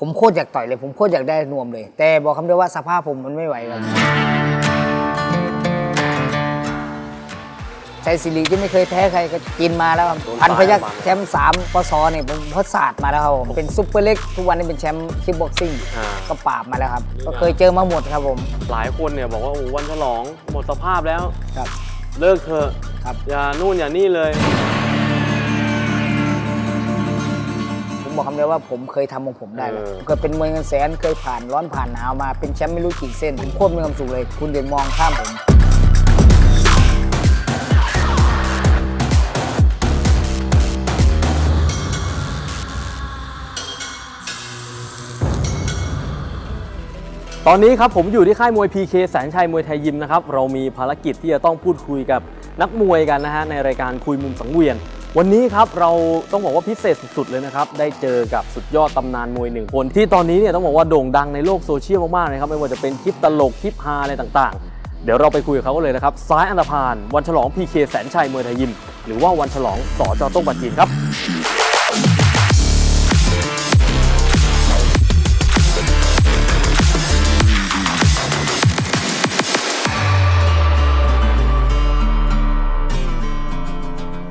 ผมโคตรอยากต่อยเลย ผมโคตรอยากได้นวมเลย แต่บอกคำเดียวว่าสภาพผมมันไม่ไหวครับชัยศิริที่ไม่เคยแพ้ใครก็กินมาแล้วครับโดนพันพยักปาดมาแชมป์สามปศเนี่ยผมทดศาสตร์มาแล้วครับผมเป็นซุปเปอร์เล็กทุกวันนี้เป็นแชมป์คิกบ็อกซิ่งอ่า ก็ปราบมาแล้วครับ ก็เคยเจอมาหมดครับผมหลายคนเนี่ยบอกว่าโอ้วันฉลองหมดสภาพแล้ว ครับ เลิกเถอะครับ อย่านู่นอย่านี่เลย บอกคำเดียวว่าผมเคยทำของผมได้แล้วเออ เคยเป็นมวยเงินแสนเคยผ่านร้อนผ่านหนาวมาเป็นแชมป์ไม่รู้กี่เส้นผมโคตรมีความสุขเลย คุณเด่นมองข้ามผม ตอนนี้ครับผมอยู่ที่ค่ายมวย PK แสนชัยมวยไทยยิมนะครับ เรามีภารกิจที่จะต้องพูดคุยกับนักมวยกันนะฮะในรายการคุยมุมสังเวียน วันนี้ครับเราต้องบอกว่าพิเศษสุดๆเลยนะครับได้เจอกับสุดยอดตำนานมวยหนึ่งคน ที่ตอนนี้เนี่ยต้องบอกว่าโด่งดังในโลกโซเชียลมากๆเลยครับไม่ว่าจะเป็นคลิปตลกคลิปฮาอะไรต่างๆ เดี๋ยวเราไปคุยกับเขาเลยนะครับซ้ายอันธพาลวันฉลอง PK แสนชัยมวยไทยยิม หรือว่าวันฉลองสอจอต้งบันจีนครับ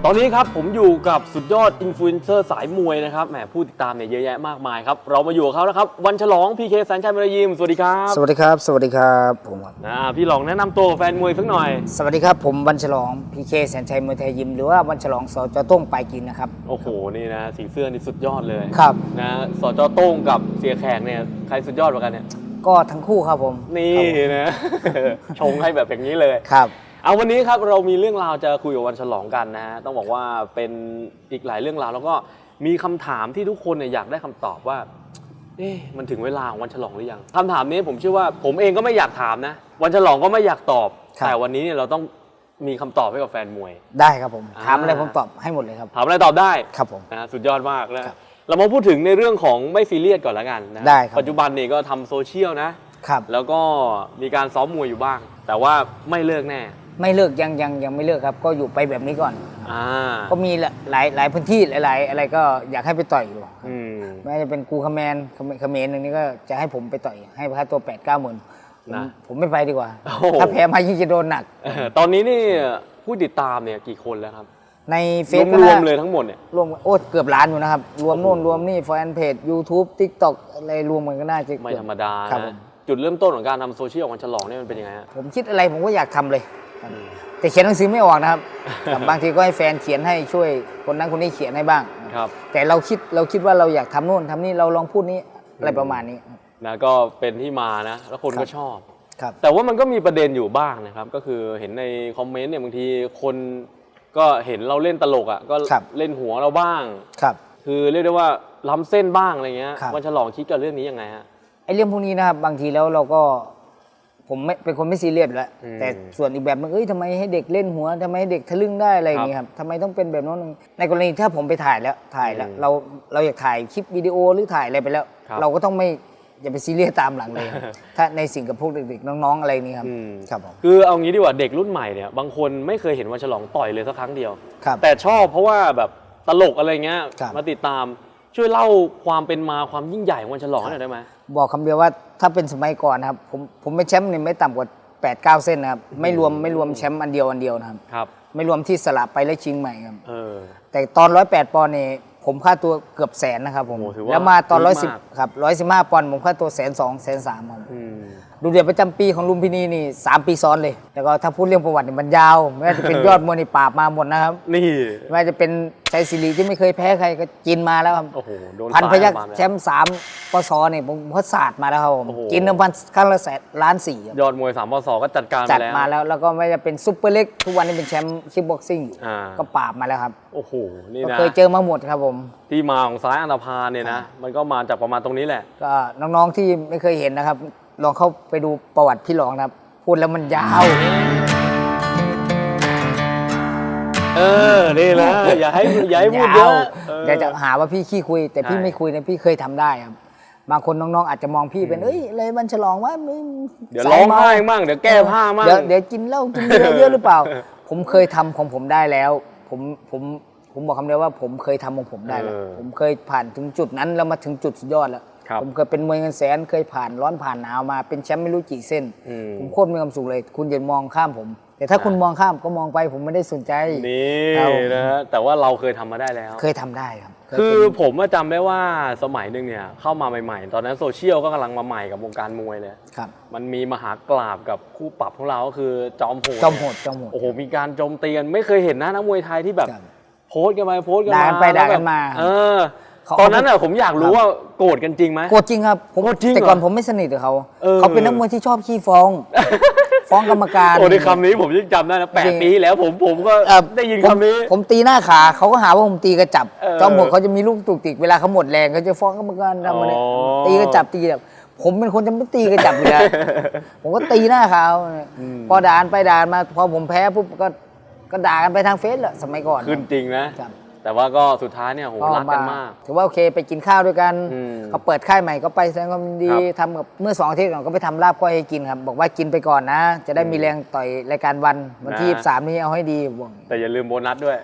ตอนนี้ครับผมอยู่กับสุดยอดอินฟลูเอนเซอร์สายมวยนะครับแหมผู้ติดตามเนี่ยเยอะแยะมากมายครับเรามาอยู่กับเขาแล้วครับวันฉลอง PK แสนชัยมรยิมสวัสดีครับสวัสดีครับ สวัสดีครับผมครับนะพี่หลองแนะนำตัวกับแฟนมวยสักหน่อย สวัสดีครับผมวันฉลองพีเคแสนชัยมวยไทยยิมหรือว่าวันฉลองสจต้งปลายกินนะครับ โอ้โหนี่นะสีเสื้อนี่สุดยอดเลยครับ นะสจโต้งกับเสียแขกเนี่ยใครสุดยอดกว่ากันเนี่ยก็ทั้งคู่ครับผมนี่ครับนะ ชงให้แบบอย่างนี้เลย ครับ เอาวันนี้ครับเรามีเรื่องราวจะคุยกับวันฉลองกันนะฮะต้องบอกว่าเป็นอีกหลายเรื่องราวแล้วก็มีคำถามที่ทุกคนเนี่ยอยากได้คำตอบว่าเอ๊ะมันถึงเวลาของวันฉลองหรือยังคำถามนี้ผมเชื่อว่าผมเองก็ไม่อยากถามนะ วันฉลองก็ไม่อยากตอบ ครับ แต่วันนี้เนี่ยเราต้องมีคำตอบให้กับแฟนมวย ได้ครับผมอ่า ถามอะไรผมตอบให้หมดเลยครับ ถามอะไรตอบได้ ครับผม นะฮะสุดยอดมากนะครับเรามาพูดถึงในเรื่องของไม่ซีเรียสก่อนละกันนะได้ครับ ปัจจุบันนี่ก็ทำโซเชียลนะ ครับ แล้วก็มีการซ้อมมวยอยู่บ้าง แต่ว่าไม่เลิกแน่ ไม่เลิกยังยังยังไม่เลิกครับ ก็อยู่ไปแบบนี้ก่อน อ่าก็มีหลายหลายพื้นที่หลาย ๆ อะไรก็อยากให้ไปต่อยอยู่อืม ไม่ว่าจะเป็นกูคาแมนเขมเขมรหนึ่งนี่ก็จะให้ผมไปต่อยให้ค่าตัว8ปดเก้าหมื่นนะผมไม่ไปดีกว่า โอ้โห ถ้าแพ้มายิ่งจะโดนหนัก เออตอนนี้นี่ผู้ติดตามเนี่ยกี่คนแล้วครับ ในเฟรวซมก็รวมน่า เลยทั้งหมดเนี่ย รวมโอ้เกือบล้านอยู่นะครับ รวมโน่นรวมนี่แฟนเพจ YouTube TikTok อะไรรวมกันก็น่าจะไม่ธรรมดาครับผนะมจุดเริ่มต้นของการทำโซเชียลวันฉลองเนี่ยมันเป็นยังไงฮะ ผมคิดอะไรผมก็อยากทำเลยครับ แต่เขียนหนังสือไม่ออกนะครับครับ บางทีก็ให้แฟนเขียนให้ช่วยคนนั้นคนนี้เขียนให้บ้าง ครับ แต่เราคิดเราคิดว่าเราอยากทำโน่นทำนี่เราลองพูดนี้อะไรประมาณนี้ นะก็เป็นที่มานะ แล้วคนครับก็ชอบ ครับ แต่ว่ามันก็มีประเด็นอยู่บ้างนะครับ ก็คือเห็นในคอมเมนต์เนี่ยบางทีคนก็เห็นเราเล่นตลกอะก็ครับ เล่นหัวเราบ้าง ครับ คือเรียกได้ว่าล้ำเส้นบ้างอะไรเงี้ยครับวันฉลองคิดกับเรื่องนี้ยังไงฮะ ไอ้เรื่องพวกนี้นะครับบางทีแล้วเราก็ ผมไม่เป็นคนไม่ซีเรียสอยู่แล้วอืม แต่ส่วนอีกแบบนึงเอ้ยทำไมให้เด็กเล่นหัวทำไมให้เด็กทะลึ่งได้อะไรอย่างนี้ครับทำไมต้องเป็นแบบโนั้นในกรณีถ้าผมไปถ่ายแล้วถ่ายแล้วอืมเราเราอยากถ่ายคลิปวิดีโอหรือถ่ายอะไรไปแล้ว ครับเราก็ต้องไม่อย่าไปซีเรียสตามหลังเลยครับ ถ้าในสิ่งกับพวกเด็กๆน้องๆอะไรนี่ครับอืม ครับผม คือเอางี้ดีกว่าเด็กรุ่นใหม่เนี่ยบางคนไม่เคยเห็นวันฉลองต่อยเลยสักครั้งเดียว ครับแต่ชอบเพราะว่าแบบตลกอะไรเงี้ยครับ มาติดตามช่วยเล่าความเป็นมาความยิ่งใหญ่ของวันฉลองหน่อยได้ไหม บอกคำเดียวว่าถ้าเป็นสมัยก่อนนะครับ ผมผมเป็นแชมป์เนี่ยไม่ต่ำกว่า8ปดเก้าเส้นนะครับ ไม่รวมไม่รวมแชมป์อันเดียวอันเดียวนะครับ ครับ ไม่รวมที่สลับไปและชิงใหม่ครับเออ แต่ตอน108ปอนด์เนี่ยผมค่าตัวเกือบแสนนะครับผมโอ้ถือว่าแล้วมาตอนดีมาก110ครับ115ปอนด์ผมค่าตัวแสนสองแสนสามครับ อืม ดูเดือดประจำปีของลุมพินีนี่3ปีซ้อนเลย แล้วก็ถ้าพูดเรื่องประวัตินี่มันยาวไม่ว่าจะเป็นยอดมวยนี่ปราบมาหมดนะครับนี่ ไม่ว่าจะเป็นชัยศิริที่ไม่เคยแพ้ใครก็กินมาแล้วครับโอ้โหโดนพันพยักสามาแล้วแชมป์สามปศเนี่ยผมทดศาสตร์มาแล้วครับผมโอ้โห กินน้ำพันครั้งละแสนล้านสี่ครับยอดมวยสามปศก็จัดการจัดไปแล้วมาแล้วแล้วก็ไม่ว่าจะเป็นซุปเปอร์เล็กทุกวันนี้เป็นแชมป์คิกบ็อกซิ่งอ่าก็ปราบมาแล้วครับโอ้โหนี่ก็นะเคยเจอมาหมดครับผม ที่มาของซ้ายอันธพาลเนี่ยนะ มันก็มาจากประมาณตรงนี้แหละ ก็น้องๆที่ไม่เคยเห็นนะครับ ลองเข้าไปดูประวัติพี่หลองนะครับ พูดแล้วมันยาว เออ นี่นะ อย่าให้อย่าให้พูดเยยาวอะเออเดี๋ยวจะหาว่าพี่ขี้คุย แต่พี่ใช่ไม่คุยนะพี่เคยทำได้ครับ บางคนน้องๆ อาจจะมองพี่เป็นเอ้ยอะไรมันฉลองว่าไม่เดี๋ยวสาร้องเมาไห้มั่งเดี๋ยวแก้ผ้ามั่งเดี๋ยวเดี๋ยวกินเหล้ากินเบียร์เยอะหรือเปล่า ผมเคยทำของผมได้แล้ว ผมผมผมบอกคำเดียวว่าผมเคยทำของผมได้แล้วเออผมเคยผ่านถึงจุดนั้นแล้วมาถึงจุดสุดยอดแล้วครับ ผมเคยเป็นมวยเงินแสนเคยผ่านร้อนผ่านหนาวมาเป็นแชมป์ไม่รู้กี่เส้นอืมผมโคตรมีความสุขเลย คุณอย่ามองข้ามผม แต่ถ้าอ่าคุณมองข้ามก็มองไปผมไม่ได้สนใจนี่ครับนะฮะแต่ว่าเราเคยทำมาได้แล้ว เคยทำได้ครับเยคือเป็นผมอะจำได้ว่าสมัยหนึ่งเนี่ยเข้ามาใหม่ๆ ตอนนั้นโซเชียลก็กำลังมาใหม่กับวงการมวยเลยครับมันมีมหากราบกับคู่ปรับของเราก็คือจอมโหดจอมโหดจอมโหดโอ้โหมีการโจมตีกันไม่เคยเห็นนะนักมวยไทยที่แบบครับโพสต์กันไปโพสต์กันด่ามากันไปแล้วด่ากันแบบมา เออ เขาตอนนั้นอะผมอยากรู้ครับว่าโกรธกันจริงไหม โกรธจริงครับผมโกรธจริงเหรอแต่ก่อนผมไม่สนิทกับเขาเออ เขาเป็นนักมวยที่ชอบขี้ฟ้อง ฟ้องกรรมการโอ้ในคำนี้ผมยังจำได้นะแปดจริงปีแล้วผมผมก็เอ่อได้ยินผมคำนี้ ผมตีหน้าขาเขาก็หาว่าผมตีกระจับเออจอมโหดเขาจะมีลูกตุกติกเวลาเขาหมดแรงเขาจะฟ้องกรรมการทำอะไรอ๋อ ตีกระจับตีกระจับผมเป็นคนจะไม่ตีกระจับอยู่แล้ว ผมก็ตีหน้าเขาอืมพอด่านไปด่านมาพอผมแพ้ปุ๊บก็ก็ด่ากันไปทางเฟซแหละสมัยก่อน ขึ้นจริงนะ ครับ แต่ว่าก็สุดท้ายเนี่ยโหรักกันมาก ถือว่าโอเคไปกินข้าวด้วยกันอืมเขาเปิดค่ายใหม่ก็ไปแสดงความยินดีครับทำกับเมื่อสองอาทิตย์ก่อนก็ไปทำลาบก้อยให้กินครับ บอกว่ากินไปก่อนนะ จะได้มีแรงต่อยรายการวันวันที่นะ23นี้เอาให้ดีบอกแต่อย่าลืมโบนัสด้วย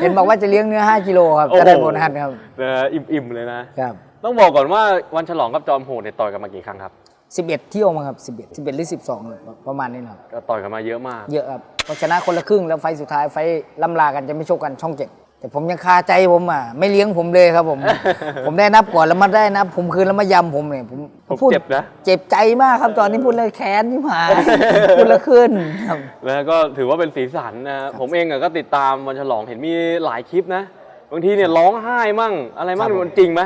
เห็นบอกว่าจะเลี้ยงเนื้อ 5กิโลครับโอ้โหจะได้โบนัสครับนะฮะอิ่มๆเลยนะครับต้องบอกก่อนว่าวันฉลองกับจอมโหดเนี่ยต่อยกันมากี่ครั้งครับ11 เที่ยวมาครับ11 11หรือ12เลยประมาณนี้นะครับก็ต่อยกันมาเยอะมาก เยอะครับเพราะชนะคนละครึ่งแล้วไฟล์สุดท้ายไฟล์ล่ำลากันจะไม่ชกกันช่องเจ็ด แต่ผมยังคาใจผมอะไม่เลี้ยงผมเลยครับผม ผมได้นับก่อนแล้วมาได้นับ ผมคืนแล้วมายำผมเนี่ยผมผมพูดเจ็บนะ เจ็บใจมากครับตอนนี้พูดเลยแค้นที่หายพูดแล้วขึ้นครับแล้วก็ถือว่าเป็นสีสันนะฮะผมเองอะก็ติดตามวันฉลองเห็นมีหลายคลิปนะบางทีเนี่ยร้องไห้มั่งอะไรมั่งครับผมมันจริงไหม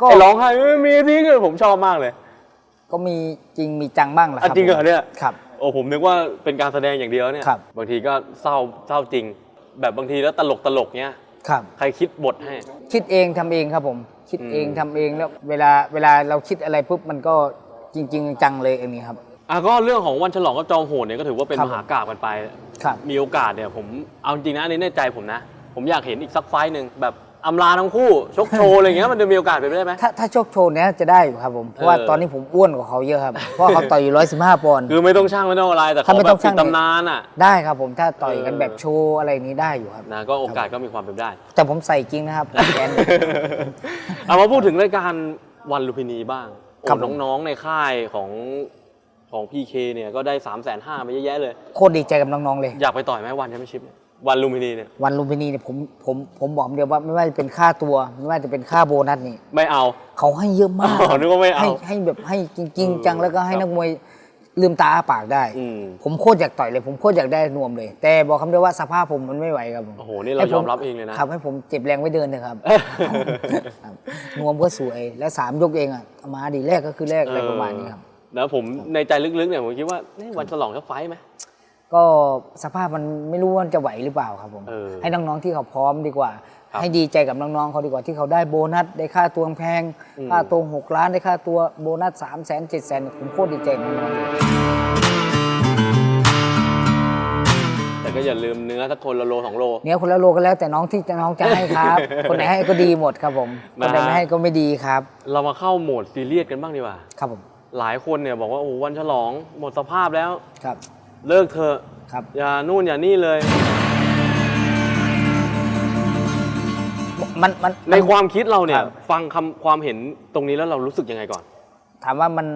ก็ไอ้ร้องไห้ไม่มีจริงเลยผมชอบมากเลย ก็มีจริงมีจังบ้างแหละคอะรับจริงเหรอผมเนี่ยครับโอ้ผมนึกว่าเป็นการแสดงอย่างเดียวเนี่ยครับบางทีก็เศร้าเศร้าจริง แบบบางทีแล้วตลกตลกเนี้ย ครับ ใครคิดบทให้ คิดเองทำเองครับผม คิดเองอืมทำเองแล้วเวลาเวลาเราคิดอะไรปุ๊บมันก็จริง ๆ จังเลยอันนี้ครับ อะก็เรื่องของวันฉลองกับจอมโหดเนี่ยก็ถือว่าเป็นครับ มหากราบกันไป ครับ มีโอกาสเนี่ยผมเอาจริงนะอันนี้ในใจผมนะ ผมอยากเห็นอีกสักไฟต์หนึ่งแบบ อำลาทั้งคู่ชกโชว์อะไรเงี้ยมันจะมีโอกาสเป็นไปได้ไหม ถ้าถ้าโชคโชว์เนี้ยจะได้อยู่ครับผมเพราะว่าเออ ตอนนี้ผมอ้วนกว่าเขาเยอะครับ เพราะเขาต่อยอยู่ร้อยสิบห้าปอนด์ คือไม่ต้องช่างไม่ต้องอะไรแต่ถ้าเขาไม่แบต้อบงติชั่ดงตำนานอะ ได้ครับผมถ้าต่อยกันเออแบบโชว์อะไรอย่างนี้ได้อยู่ครับ นะก็โอกาสก็มีความเป็นไปได้ แต่ผมใส่จริงนะครับแขน เอามาพูดถึงรายการวันลุมพินีบ้างโอ้ครับผม น้องๆในค่ายของของพีเคเนี่ยก็ได้3ามแสนห้าไปเยอะแยะเลย โคตรดีใจกับน้องๆเลย อยากไปต่อยไหมวันแชมเปี้ยนชิพเนี่ย วันลุมพินีเนี่ยวันลุมพินีเนี่ยผมผมผมบอกเดียวว่าไม่ว่าจะเป็นค่าตัว ไม่ว่าจะเป็นค่าโบนัสนี่ไม่เอา เขาให้เยอะมากอ๋อนึกว่าไม่เอาให้ให้แบบให้จริงเออๆจังแล้วก็ให้ครับนักมวยลืมตาอ้าปากได้อืมผมโคตรอยากต่อยเลย ผมโคตรอยากได้นวมเลย แต่บอกคำเดียวว่าสภาพผมมันไม่ไหวครับผมโอ้โหนี่เราให้ผยอมรับเองเลยนะครับ ให้ผมเจ็บแรงไว้เดินเถอะครับครับ นวมก็สวยแล้วสามยกเองอะเอามาดีแรกก็คือแรกอะไรประมาณนี้ครับแล้วผมในใจลึกๆเนี่ยผมคิดว่าเอ๊ะวันฉลองจะไฟท์ไหม ก็สภาพมันไม่รู้ว่าจะไหวหรือเปล่าครับผม เออ ให้น้องๆที่เขาพร้อมดีกว่า ครับให้ดีใจกับน้องๆเขาดีกว่าที่เขาได้โบนัสได้ค่าตัวแพง อืม ค่าตัวหกล้านได้ค่าตัวโบนัสสามแสนเจ็ดแสนผมโคตรดีใจกับน้องๆเลยแต่ก็อย่าลืมเนื้อสักคนละโลสองโล เนี่ยคนละโลก็แล้วแต่น้องที่จะน้องจะให้ครับ คนไหนให้ก็ดีหมดครับผมคนะนไหนไม่ให้ก็ไม่ดีครับ เรามาเข้าโหมดซีเรียสกันบ้างดีกว่า ครับผม หลายคนเนี่ยบอกว่าโอ้โหวันฉลองหมดสภาพแล้ว ครับ เลิกเถอะครับ อย่านู่นอย่านี่เลย มันมันในความคิดเราเนี่ย ครับ ฟังคำความเห็นตรงนี้แล้วเรารู้สึกยังไงก่อน ถามว่ามัน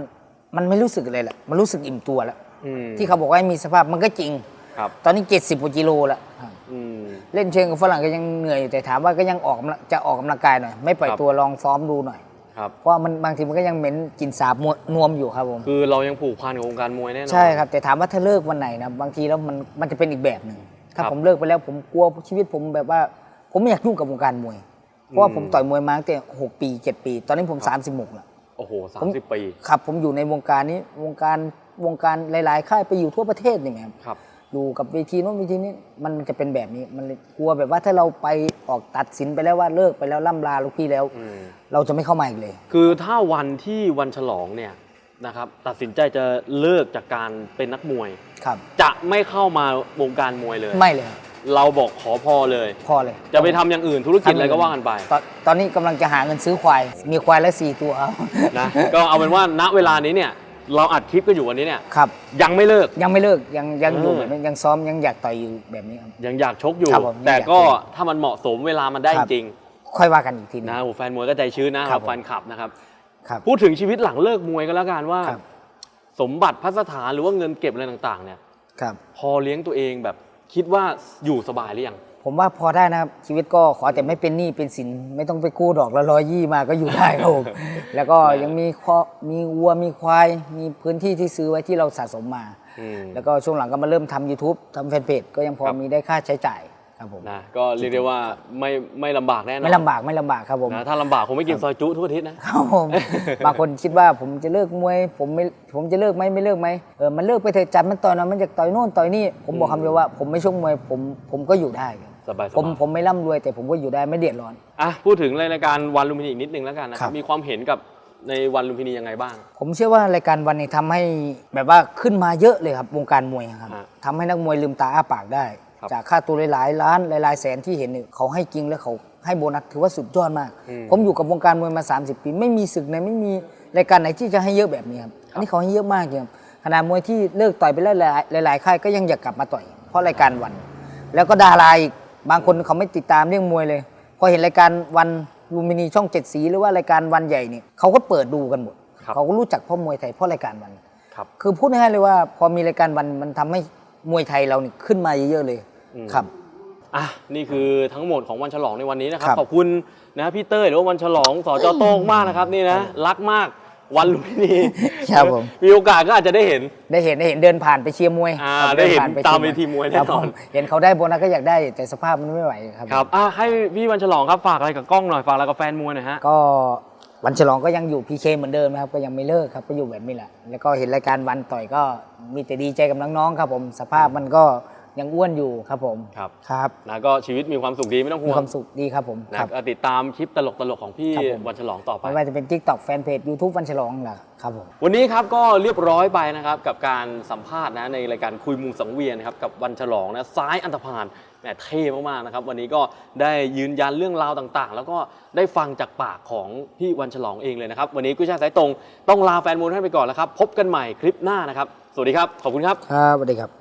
มันไม่รู้สึกอะไรแหละมันรู้สึกอิ่มตัวแล้ว อืมที่เขาบอกว่าให้มีสภาพมันก็จริง ครับ ตอนนี้ 70กว่ากิโลแล้วครับอืม เล่นเชิงกับฝรั่งก็ยังเหนื่อยอยู่แต่ถามว่าก็ยังออกกำลังจะออกกำลังกายหน่อย ไม่ปล่อยครับ ตัวลองซ้อมดูหน่อย ครับ เพราะว่ามันบางทีมันก็ยังเหม็นกลินสาบมวนวมอยู่ครับผมคือเรายังผูกพันกับวงการมวยแน่นอน ใช่ครับ แต่ถามว่าถ้าเลิกวันไหนนะบางทีแล้วมันมันจะเป็นอีกแบบหนึ่งถ้าครับผมเลิกไปแล้วผมกลัวชีวิตผมแบบว่า ผมไม่อยากยุ่งกับวงการมวย เพราะว่าอืม ผมต่อยมวยมาตั้งแต่หกปีเจ็ดปี ตอนนี้ผมสามสิบหกแล้ว โอ้โหสาผมมสิบปี ครับผมอยู่ในวงการนี้วงการวงการหลาย ๆ ค่ายไปอยู่ทั่วประเทศนี่ไงครับ ครับ อยู่กับเวทีโน้นเวทีนี้มันจะเป็นแบบนี้มันเลยกลัวแบบว่าถ้าเราไปออกตัดสินไปแล้วว่าเลิกไปแล้วล่ำลาลูกพี่แล้วอืมเราจะไม่เข้ามาอีกเลย คือถ้าวันที่วันฉลองเนี่ยนะครับตัดสินใจจะเลิกจากการเป็นนักมวย ครับ จะไม่เข้ามาวงการมวยเลย ไม่เลยครับเราบอกขอพอเลย พอเลย จะไปทำอย่างอื่นธุรกิจอะไรก็ว่ากันไป ตอนตอนนี้กำลังจะหาเงินซื้อควาย มีควายละสี่ตัวเอานะ ก็เอาเป็นว่าณเวลานี้เนี่ย เราอัดคลิปก็อยู่วันนี้เนี่ย ครับ ยังไม่เลิก ยังไม่เลิกยังยังอยู่เออแบบนี้ยังซ้อมยังอยากต่อยอยู่แบบนี้ครับ ยังอยากชกอยู่ ครับผมแต่ยังอยากก็ชกถ้ามันเหมาะสมเวลามันได้ครับ จริงค่อยว่ากันอีกทีหนึง นะโอ้โหแฟนมวยก็ใจชื้นนะครับผม แฟนคลับนะครับ ครับ พูดถึงชีวิตหลังเลิกมวยก็แล้วกันว่า ครับ สมบัติพัสถานหรือว่าเงินเก็บอะไรต่างๆ เนี่ย ครับ พอเลี้ยงตัวเองแบบคิดว่าอยู่สบายหรือยัง ผมว่าพอได้นะครับ ชีวิตก็ขอแต่ไม่เป็นหนี้เป็นสิน ไม่ต้องไปกู้ดอกละร้อยยี่มาก็อยู่ได้ครับผมแล้วก็ยังมีข้อมีวัวมีควาย มีพื้นที่ที่ซื้อไว้ที่เราสะสมมา อืม แล้วก็ช่วงหลังก็มาเริ่มทำ YouTube ทำแฟนเพจก็ยังพอครับ มีได้ค่าใช้จ่ายครับผม นะก็เรียกได้ว่าไม่ไม่ลำบากแน่นอนไม่ลำบากไม่ลำบากครับผม นะถ้าลำบากคงไม่กินซอยจุทุกอาทิตย์นะ ครับผม บางคนคิดว่าผมจะเลิกมวย ผมไม่ผมจะเลิกไหมไม่เลิกไหมเออมันเลิกไปเถอะจัดมันต่อยนะมันจะต่อยโน่นต่อยนี่ผมบอกคำเดียวว่าผมไม่ชกมวยผมผมก็อยู่ได้ครับ สบายๆ ผมผมไม่ร่ำรวยแต่ผมก็อยู่ได้ไม่เดือดร้อน อะพูดถึงรายการวันลุมพินีอีกนิดนึงแล้วกันนะคครัรับ บมีความเห็นกับในวันลุมพินียังไงบ้าง ผมเชื่อว่ารายการวันนี้ทำให้แบบว่าขึ้นมาเยอะเลยครับวงการมวยครับฮะทำให้นักมวยลืมตาอ้าปากได้ ครับจากค่าตัวหลายๆล้านหลายๆแสนที่เห็นเนี่ยเขาให้จริงแล้วเขาให้โบนัสถือว่าสุดยอดมาก อืม ผมอยู่กับวงการมวยมา 30 ปี ไม่มีศึกไหนไม่มีรายการไหนที่จะให้เยอะแบบนี้ครับอันนี้เขาให้เยอะมากจริงครับขนาดมวยที่เลิกต่อยไปแล้วหลายๆหลายๆค่ายก็ยังอยากกลับมาต่อย เพราะรายการวัน แล้วก็ดาราอีก บางคนเขาไม่ติดตามเรื่องมวยเลย พอเห็นรายการวันลูมินีช่องเจ็ดสี หรือว่ารายการวันใหญ่เนี่ยเขาก็เปิดดูกันหมดครับเขาก็รู้จักเพ่อมวยไทยเพราะรายการวันครับคือพูดง่ายๆเลยว่า พอมีรายการวันมันทำให้มวยไทยเรานี่ขึ้นมาเยอะๆเลยอืมครับอะนี่คือทั้งหมดของวันฉลองในวันนี้นะครับครับ ขอบคุณนะพี่เต้ยหรือว่าวันฉลองสจโต้งมากนะครับนี่นะรักมาก วันลุมพินีครับผม มีโอกาสก็อาจจะได้เห็น ได้เห็นได้เห็นเดินผ่านไปเชียร์มวยอ่าครับได้เห็นผ่ปตามชีร์เวทีมวยแน่ครับนอนผมเห็นเขาได้โบนัสก็อยากได้แต่สภาพมันไม่ไหวครับ ครับอะให้พี่วันฉลองครับฝากอะไรกับกล้องหน่อย ฝากอะไรกับแฟนมวยหน่อยฮะ ก็วันฉลองก็ยังอยู่พีเคเหมือนเดิมนะครับก็ยังไม่เลิกครับก็อยู่แบบนี้แหละแล้วก็เห็นรายการวันต่อยก็มีแต่ดีใจกับน้องๆครับผมสภาพมันก็ ยังอ้วนอยู่ครับผมครับ ครับ นะก็ชีวิตมีความสุขดีไม่ต้องห่มีวงความสุขดีครับผมนะครับก็ติดตามคลิปตลกๆของพี่ครับผม วันฉลองต่อไป ไม่ว่าจะเป็น TikTok แฟนเพจ YouTube วันฉลองแหละครับผม วันนี้ครับก็เรียบร้อยไปนะครับกับการสัมภาษณ์นะในรายการคุยมุมสังเวียนนะครับกับวันฉลองนะซ้ายอันธพาลแหมเท่มากๆนะครับวันนี้ก็ได้ยืนยันเรื่องราวต่างๆ แล้วก็ได้ฟังจากปากของพี่วันฉลองเองเลยนะครับวันนี้กุ้ยช่ายสายตรงต้องลาแฟนมวยท่านไปก่อนแล้วครับพบกันใหม่คลิปหน้านะครับสวัสดีครับขอบคุณครับ ครับสวัสดีครับ